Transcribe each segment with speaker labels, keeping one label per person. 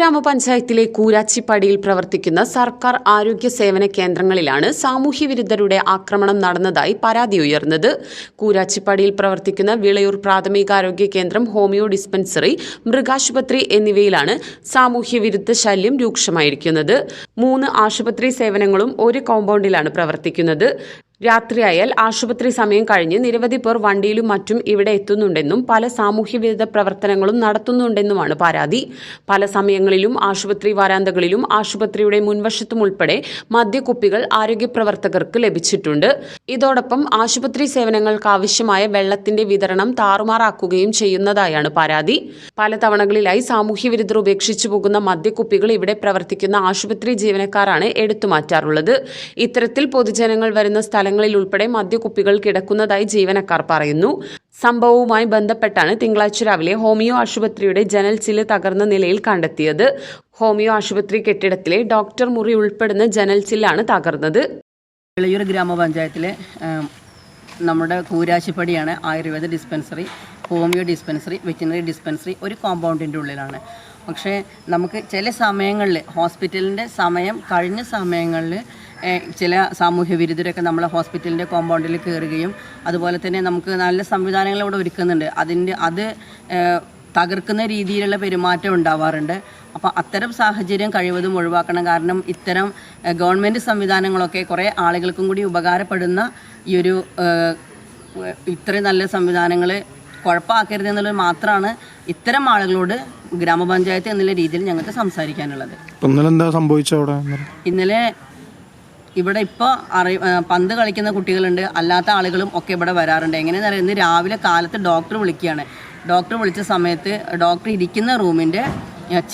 Speaker 1: ഗ്രാമപഞ്ചായത്തിലെ കൂരാച്ചിപ്പാടിയിൽ പ്രവർത്തിക്കുന്ന സർക്കാർ ആരോഗ്യ സേവന കേന്ദ്രങ്ങളിലാണ് സാമൂഹ്യ വിരുദ്ധരുടെ ആക്രമണം നടന്നതായി പരാതി ഉയർന്നത്. കൂരാച്ചിപ്പാടിയിൽ പ്രവർത്തിക്കുന്ന വിളയൂർ പ്രാഥമികാരോഗ്യ കേന്ദ്രം ഹോമിയോ ഡിസ്പെൻസറി മൃഗാശുപത്രി എന്നിവയിലാണ് സാമൂഹ്യ വിരുദ്ധ ശല്യം രൂക്ഷമായിരിക്കുന്നത്. മൂന്ന് ആശുപത്രി സേവനങ്ങളും ഒരു കോമ്പൗണ്ടിലാണ് പ്രവർത്തിക്കുന്നത്. രാത്രിയായാൽ ആശുപത്രി സമയം കഴിഞ്ഞ് നിരവധി പേർ വണ്ടിയിലും മറ്റും ഇവിടെ എത്തുന്നുണ്ടെന്നും പല സാമൂഹ്യ വിരുദ്ധ പ്രവർത്തനങ്ങളും നടത്തുന്നുണ്ടെന്നുമാണ് പരാതി. പല സമയങ്ങളിലും ആശുപത്രി വരാന്തകളിലും ആശുപത്രിയുടെ മുൻവശത്തും ഉൾപ്പെടെ മദ്യക്കുപ്പികൾ ആരോഗ്യപ്രവർത്തകർക്ക് ലഭിച്ചിട്ടുണ്ട്. ഇതോടൊപ്പം ആശുപത്രി സേവനങ്ങൾക്ക് ആവശ്യമായ വെള്ളത്തിന്റെ വിതരണം താറുമാറാക്കുകയും ചെയ്യുന്നതായാണ് പരാതി. പല തവണകളിലായി സാമൂഹ്യ വിരുദ്ധർ ഉപേക്ഷിച്ചു പോകുന്ന മദ്യക്കുപ്പികൾ ഇവിടെ പ്രവർത്തിക്കുന്ന ആശുപത്രി ജീവനക്കാരാണ് എടുത്തുമാറ്റാറുള്ളത്. ഇത്തരത്തിൽ പൊതുജനങ്ങൾ വരുന്ന സ്ഥലങ്ങളിൽ ഉൾപ്പെടെ മദ്യക്കുപ്പികൾ കിടക്കുന്നതായി ജീവനക്കാർ പറയുന്നു. സംഭവവുമായി ബന്ധപ്പെട്ടാണ് തിങ്കളാഴ്ച രാവിലെ ഹോമിയോ ആശുപത്രിയുടെ ജനൽ ചില്ല് തകർന്ന നിലയിൽ കണ്ടെത്തിയത്. ഹോമിയോ ആശുപത്രി കെട്ടിടത്തിലെ ഡോക്ടർ മുറി ഉൾപ്പെടുന്ന ജനൽ ചില്ലാണ് തകർന്നത്.
Speaker 2: ഇളയൂർ ഗ്രാമപഞ്ചായത്തിലെ നമ്മുടെ കൂരാശിപ്പടിയാണ് Ayurveda dispensary homeo dispensary veterinary dispensary ഒരു കോമ്പൗണ്ടിന്റെ ഉള്ളിലാണ്. പക്ഷേ നമുക്ക് ചില സമയങ്ങളിൽ ഹോസ്പിറ്റലിന്റെ സമയം കഴിഞ്ഞ സമയങ്ങളിൽ ചില സാമൂഹ്യ വിരുദ്ധരൊക്കെ നമ്മളെ ഹോസ്പിറ്റലിന്റെ കോമ്പൗണ്ടിൽ കയറുകയും അതുപോലെ തന്നെ നമുക്ക് നല്ല സംവിധാനങ്ങൾ ഇവിടെ ഒരുക്കുന്നുണ്ട്. അതിന്റെ അത് തകർക്കുന്ന രീതിയിലുള്ള പെരുമാറ്റം ഉണ്ടാവാറുണ്ട്. അപ്പോൾ അത്തരം സാഹചര്യം കഴിവതും ഒഴിവാക്കണം. കാരണം ഇത്തരം ഗവൺമെന്റ് സംവിധാനങ്ങളൊക്കെ കുറേ ആളുകൾക്കും കൂടി ഉപകാരപ്പെടുന്ന ഈ ഒരു ഇത്രയും നല്ല സംവിധാനങ്ങൾ കുഴപ്പമാക്കരുത് എന്നുള്ളത് മാത്രമാണ് ഇത്തരം ആളുകളോട് ഗ്രാമപഞ്ചായത്ത് എന്നുള്ള രീതിയിൽ ഞങ്ങൾക്ക് സംസാരിക്കാനുള്ളത്.
Speaker 3: ഇന്നലെ എന്താ സംഭവിച്ചത് അവിടെ? ഇന്നലെ?
Speaker 2: ഇവിടെ ഇപ്പോൾ അറി പന്ത് കളിക്കുന്ന കുട്ടികളുണ്ട്. അല്ലാത്ത ആളുകളും ഒക്കെ ഇവിടെ വരാറുണ്ട്. എങ്ങനെയാണെന്ന് അറിയാം ഇന്ന് രാവിലെ കാലത്ത് ഡോക്ടർ വിളിക്കുകയാണ്. ഡോക്ടർ വിളിച്ച സമയത്ത് ഡോക്ടർ ഇരിക്കുന്ന റൂമിന്റെ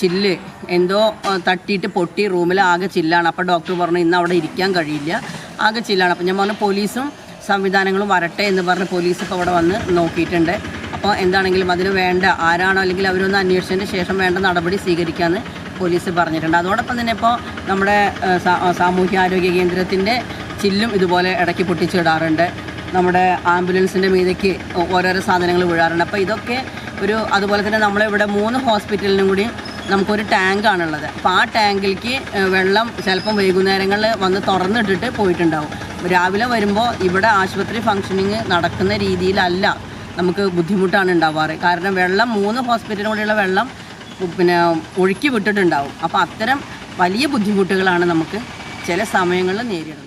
Speaker 2: ചില്ല് എന്തോ തട്ടിയിട്ട് പൊട്ടി റൂമിൽ ആകെ ചില്ലാണ്. അപ്പോൾ ഡോക്ടർ പറഞ്ഞു ഇന്ന് അവിടെ ഇരിക്കാൻ കഴിയില്ല. ആകെ ചില്ലാണ്. അപ്പോൾ ഞാൻ പറഞ്ഞു പോലീസും സംവിധാനങ്ങളും വരട്ടെ എന്ന് പറഞ്ഞ് പോലീസൊക്കെ അവിടെ വന്ന് നോക്കിയിട്ടുണ്ട്. അപ്പോൾ എന്താണെങ്കിലും അതിന് വേണ്ട ആരാണോ അല്ലെങ്കിൽ അവരൊന്ന് അന്വേഷിച്ചതിന് ശേഷം വേണ്ട നടപടി സ്വീകരിക്കാമെന്ന് പോലീസ് പറഞ്ഞിട്ടുണ്ട്. അതോടൊപ്പം തന്നെ ഇപ്പോൾ നമ്മുടെ സാമൂഹ്യാരോഗ്യ കേന്ദ്രത്തിന്റെ ചില്ലും ഇതുപോലെ ഇടയ്ക്ക് പൊട്ടിച്ചിടാറുണ്ട്. നമ്മുടെ ആംബുലൻസിന്റെ മീതയ്ക്ക് ഓരോരോ സാധനങ്ങൾ വീഴാറുണ്ട്. അപ്പോൾ ഇതൊക്കെ ഒരു അതുപോലെ തന്നെ നമ്മളിവിടെ മൂന്ന് ഹോസ്പിറ്റലിനും കൂടി നമുക്കൊരു ടാങ്കാണുള്ളത്. അപ്പോൾ ആ ടാങ്കിലേക്ക് വെള്ളം ചിലപ്പം വൈകുന്നേരങ്ങളിൽ വന്ന് തുറന്നിട്ടിട്ട് പോയിട്ടുണ്ടാവും. രാവിലെ വരുമ്പോൾ ഇവിടെ ആശുപത്രി ഫങ്ഷനിങ് നടക്കുന്ന രീതിയിലല്ല. നമുക്ക് ബുദ്ധിമുട്ടാണ് ഉണ്ടാവാറ്. കാരണം വെള്ളം മൂന്ന് ഹോസ്പിറ്റലിനും വെള്ളം പിന്നെ ഒഴുക്കി വിട്ടിട്ടുണ്ടാവും. അപ്പോൾ അത്തരം വലിയ ബുദ്ധിമുട്ടുകളാണ് നമുക്ക് ചില സമയങ്ങളിൽ നേരിടുന്നത്.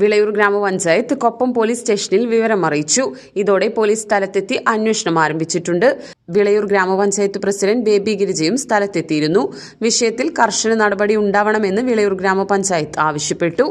Speaker 1: വിളയൂർ ഗ്രാമപഞ്ചായത്ത് കൊപ്പം പോലീസ് സ്റ്റേഷനിൽ വിവരം അറിയിച്ചു. ഇതോടെ പോലീസ് സ്ഥലത്തെത്തി അന്വേഷണം ആരംഭിച്ചിട്ടുണ്ട്. വിളയൂർ ഗ്രാമപഞ്ചായത്ത് പ്രസിഡന്റ് ബേബി ഗിരിജയും സ്ഥലത്തെത്തിയിരുന്നു. വിഷയത്തിൽ കർശന നടപടി ഉണ്ടാവണമെന്ന് വിളയൂർ ഗ്രാമപഞ്ചായത്ത് ആവശ്യപ്പെട്ടു.